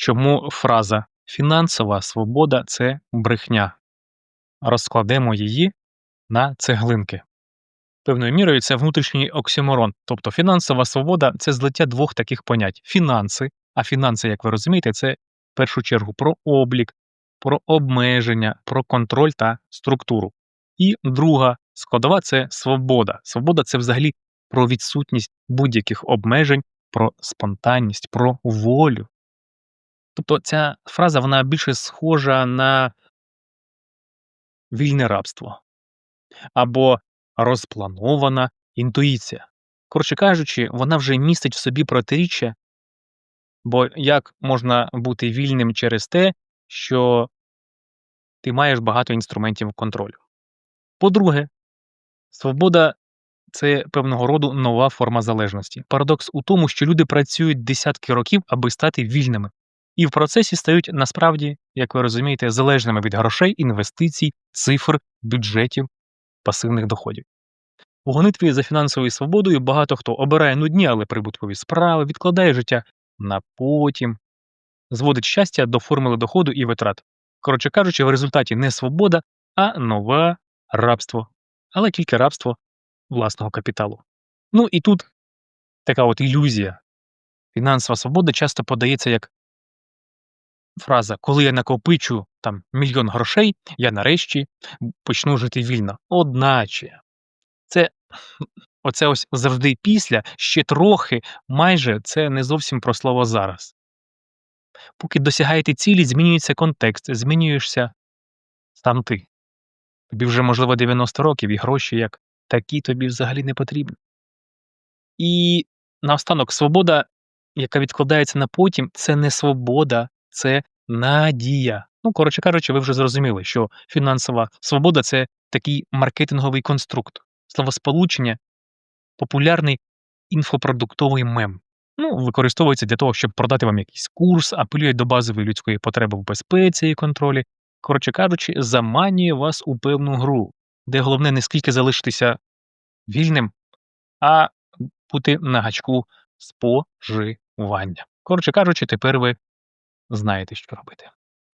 чому фраза фінансова свобода це брехня. Розкладемо її на цеглинки. Певною мірою це внутрішній оксюморон. Тобто фінансова свобода це злиття двох таких понять: фінанси. А фінанси, як ви розумієте, це в першу чергу про облік, про обмеження, про контроль та структуру. І друга складова це свобода. Свобода це взагалі про відсутність будь-яких обмежень, про спонтанність, про волю. Тобто ця фраза вона більше схожа на вільне рабство або розпланована інтуїція. Коротше кажучи, вона вже містить в собі протиріччя, бо як можна бути вільним через те, що ти маєш багато інструментів контролю. По-друге, свобода це певного роду нова форма залежності. Парадокс у тому, що люди працюють десятки років, аби стати вільними, і в процесі стають насправді, як ви розумієте, залежними від грошей, інвестицій, цифр, бюджетів, пасивних доходів. У гонитві за фінансовою свободою багато хто обирає нудні, але прибуткові справи, відкладає життя на потім, зводить щастя до формули доходу і витрат. Коротше кажучи, в результаті не свобода, а нове рабство, але тільки рабство власного капіталу. Ну і тут така от ілюзія. Фінансова свобода часто подається як фраза Коли я накопичу там мільйон грошей, я нарешті почну жити вільно. Одначе, це оце ось завжди після, ще трохи, майже це не зовсім про слово зараз. Поки досягаєте цілі, змінюється контекст, змінюєшся сам ти. Тобі вже, можливо, 90 років, і гроші як такі тобі взагалі не потрібні. І наостанок, свобода, яка відкладається на потім, це не свобода, це надія. Ну, коротше кажучи, ви вже зрозуміли, що фінансова свобода це такий маркетинговий конструкт, словосполучення, популярний інфопродуктовий мем. Ну, використовується для того, щоб продати вам якийсь курс, апелює до базової людської потреби в безпеці і контролі. Коротше кажучи, заманює вас у певну гру, де головне не скільки залишитися вільним, а бути на гачку споживання. Коротше кажучи, тепер ви знаєте, що робити.